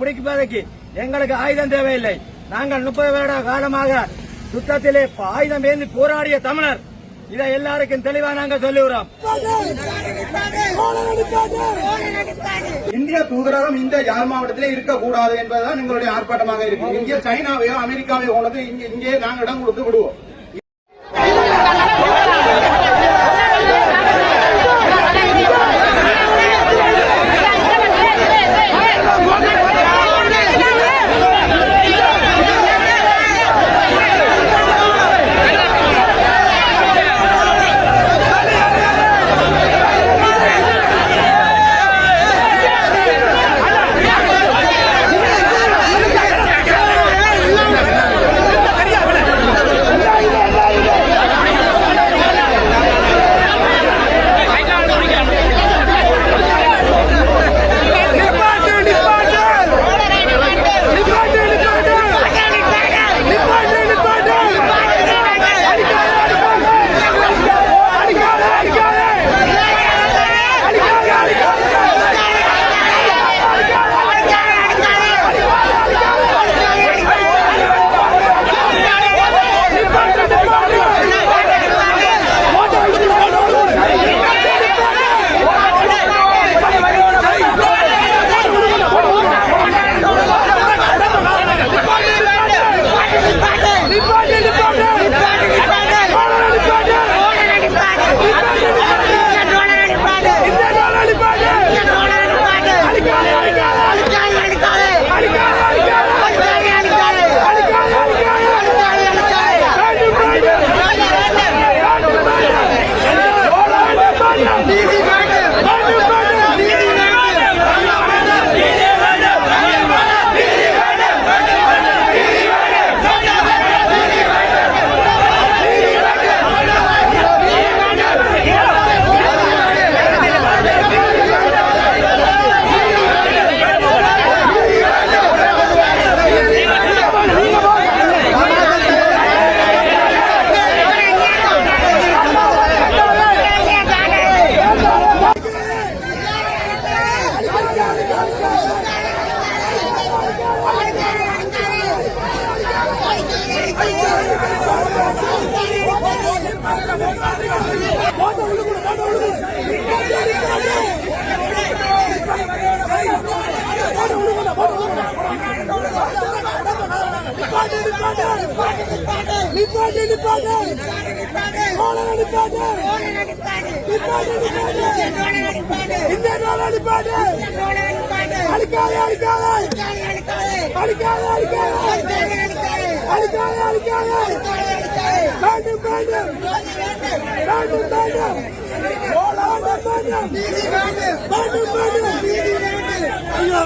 பிடிப்பதற்கு எங்களுக்கு ஆயுதம் தேவையில்லை. நாங்கள் முப்பது வருட காலமாக சுத்தத்திலே ஆயுதம் ஏந்தி போராடிய தமிழர். இதை எல்லாருக்கும் தெளிவா நாங்க சொல்லுகிறோம் இந்திய தூதரகம் இந்த யாழ் மாவட்டத்திலே இருக்கக்கூடாது என்பதுதான் எங்களுடைய ஆர்ப்பாட்டமாக இருக்கும் இங்கே சைனாவையோ அமெரிக்காவையோ கொண்டு இங்கே இங்கே நாங்கள் இடம் கொடுத்து விடுவோம். நிப்பாட்டு நிப்பாட்டு. கோலனை நிப்பாட்டு நிப்பாட்டு நிப்பாட்டு. இந்த நோலை நிப்பாட்டு அடிக்காதே. அடிக்காதே வேண்டும் வேண்டும். வேண்டும் வேண்டும். வேண்டும் வேண்டும். வேண்டும் ஐயோ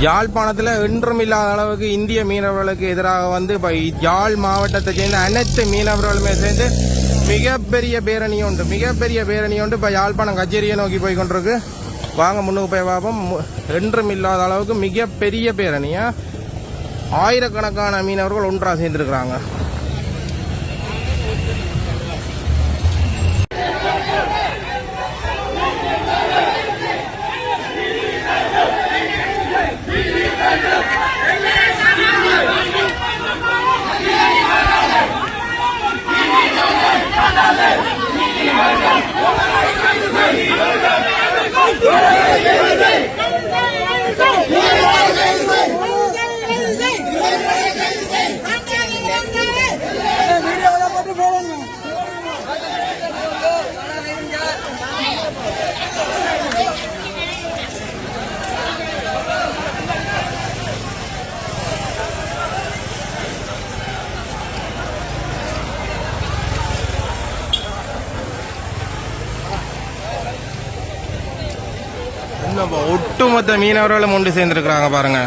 யாழ்ப்பாணத்தில் இன்றும் இல்லாத அளவுக்கு இந்திய மீனவர்களுக்கு எதிராக வந்து இப்போ யாழ் மாவட்டத்தை சேர்ந்த அனைத்து மீனவர்களுமே சேர்ந்து மிகப்பெரிய பேரணி உண்டு. மிகப்பெரிய பேரணி உண்டு. இப்போ யாழ்ப்பாணம் கச்சேரியை நோக்கி போய் கொண்டிருக்கு வாங்க முன்னுக்கு போய் பார்ப்போம். என்றும் இல்லாத அளவுக்கு மிகப்பெரிய பேரணியாக ஆயிரக்கணக்கான மீனவர்கள் ஒன்றாக சேர்ந்துருக்குறாங்க. ஒட்டுமொத்த மீனவர்களும் ஒன்று சேர்ந்துருக்குறாங்க பாருங்க.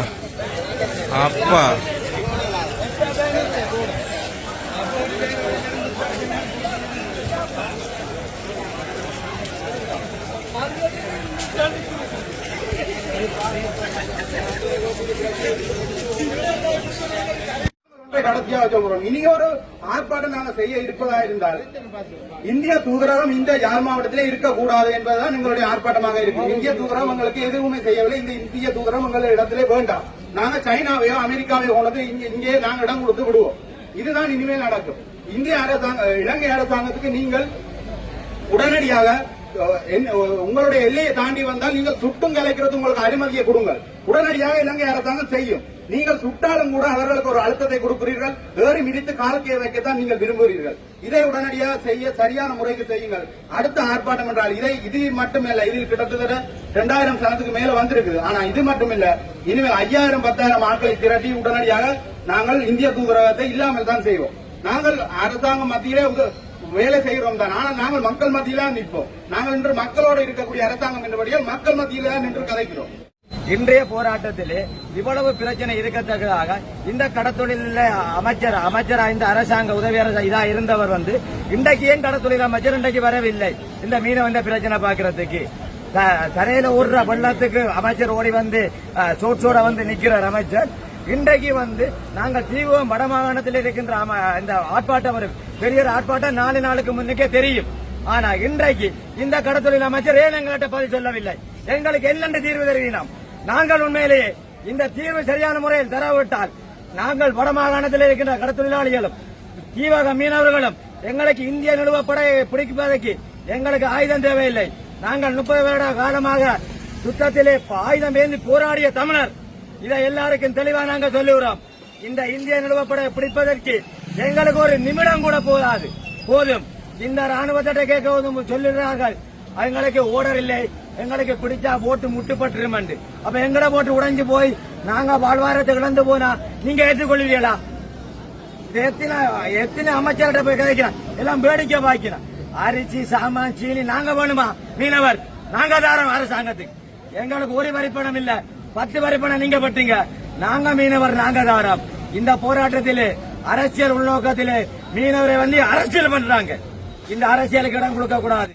அப்பா. ஒன்றை கடைசியாக சொல்கிறோம் இனி ஒரு ஆர்ப்பாட்டம் நாங்கள் செய்ய இருப்பதா இருந்தால் இந்திய தூதரகம் இந்த யாழ் மாவட்டத்திலே இருக்கக்கூடாது என்பதுதான் எங்களுடைய ஆர்ப்பாட்டமாக இருக்கும் இந்திய தூதரகம் எங்களுக்கு எதுவுமே செய்யவில்லை. இந்த இந்திய தூதரகம் எங்கள் இடத்திலே வேண்டாம். நாங்க சைனாவையோ அமெரிக்காவையோ கொண்டது இங்கே நாங்க இடம் கொடுத்து விடுவோம். இதுதான் இனிமேல் நடக்கும். இந்திய அரசாங்க இலங்கை அரசாங்கத்துக்கு நீங்கள் உடனடியாக உங்களுடைய எல்லையை தாண்டி வந்தால் நீங்கள் சுட்டும் கலைக்கிறது உங்களுக்கு அனுமதியை கொடுங்கள். உடனடியாக இலங்கை அரசாங்கம் செய்யும். நீங்கள் சுட்டாலும் கூட அவர்களுக்கு ஒரு அழுத்தத்தை கொடுக்கிறீர்கள். ஏறி மிதித்து காலக்கையை வைக்கத்தான் நீங்கள் விரும்புகிறீர்கள். இதை உடனடியாக செய்ய சரியான முறைக்கு செய்யுங்கள். அடுத்த ஆர்ப்பாட்டம் என்றால் இதை இது மட்டுமல்ல இதில் கிட்டத்தட்ட இரண்டாயிரம் சனத்துக்கு மேல வந்திருக்குது. ஆனா இது மட்டுமில்ல. இனிமேல் ஐயாயிரம் பத்தாயிரம் ஆட்களை திரட்டி உடனடியாக நாங்கள் இந்திய தூதரகத்தை இல்லாமல் தான் செய்வோம். நாங்கள் அரசாங்கம் மத்தியிலே வேலை செய்கிறோம் தான். ஆனால் நாங்கள் மக்கள் மத்தியில நிற்போம். நாங்கள் இன்று மக்களோடு இருக்கக்கூடிய அரசாங்கம் என்றபடியால் மக்கள் மத்தியில நின்று கதைக்கிறோம். இன்றைய போராட்டத்திலே இவ்வளவு பிரச்சனை இருக்கத்தக்கதாக இந்த கடத்தொழில அமைச்சர் அமைச்சரா இந்த அரசாங்க உதவி இதா இருந்தவர் வந்து இன்றைக்கு ஏன் கடத்தொழில் அமைச்சர் இன்றைக்கு வரவில்லை? இந்த மீனவன் பிரச்சனை பாக்குறதுக்கு தரையில ஓடுற வெள்ளத்துக்கு அமைச்சர் ஓடி வந்து அஹ், வந்து நிக்கிறார் அமைச்சர். இன்றைக்கு வந்து நாங்கள் தீவிரம் வடமாகாணத்தில் இருக்கின்ற இந்த ஆர்ப்பாட்டம் ஒரு பெரிய ஒரு ஆர்ப்பாட்டம் நாலு நாளுக்கு முன்னுக்கே தெரியும். ஆனா இன்றைக்கு இந்த கடத்தொழில் அமைச்சர் ஏன் எங்கள்கிட்ட பதில் சொல்லவில்லை? எங்களுக்கு என்னென்று தீர்வு தெரிவினோம்? நாங்கள் உண்மையிலேயே இந்த தீர்வு சரியான முறையில் தரவிட்டால் நாங்கள் வடமாகாணத்தில் இருக்கின்ற கடத்தொழிலாளிகளும் தீவக மீனவர்களும் எங்களுக்கு இந்திய நிறுவப்படையை பிடிப்பதற்கு எங்களுக்கு ஆயுதம் தேவையில்லை. நாங்கள் முப்பது வருட காலமாக சுத்தத்திலே ஆயுதம் ஏந்தி போராடிய தமிழர் இதை எல்லாருக்கும் தெளிவா நாங்க சொல்லுகிறோம் இந்த இந்திய நிறுவப்படையை பிடிப்பதற்கு எங்களுக்கு ஒரு நிமிடம் கூட போதாது. போதும். இந்த ராணுவத்திட்ட கேட்க சொல்லுகிறார்கள் எங்களுக்கு ஓடர் இல்லை. எங்களுக்கு பிடிச்சா போட்டு முட்டுப்பட்டுரும் அப்ப எங்கட போட்டு உடைஞ்சு போய் நாங்க வாழ்வாரத்தை இழந்து போனா நீங்க ஏற்றுக்கொள்வீங்களா இது எத்தனை எத்தனை அமைச்சர்கிட்ட போய் கிடைக்கிறோம் எல்லாம் வேடிக்கை பாய்க்கிறோம் அரிசி சாமான் சீனி நாங்க வேணுமா? மீனவர் நாங்க தாரோம் அரசாங்கத்துக்கு. எங்களுக்கு ஒரு வரிப்பணம் இல்லை. பத்து வரிப்பணம் நீங்க பட்டீங்க நாங்க மீனவர் நாங்க தாரம் இந்த போராட்டத்திலே அரசியல் உள்நோக்கத்திலே மீனவரை வந்து அரசியல் பண்றாங்க. இந்த அரசியலுக்கு இடம் கொடுக்க கூடாது.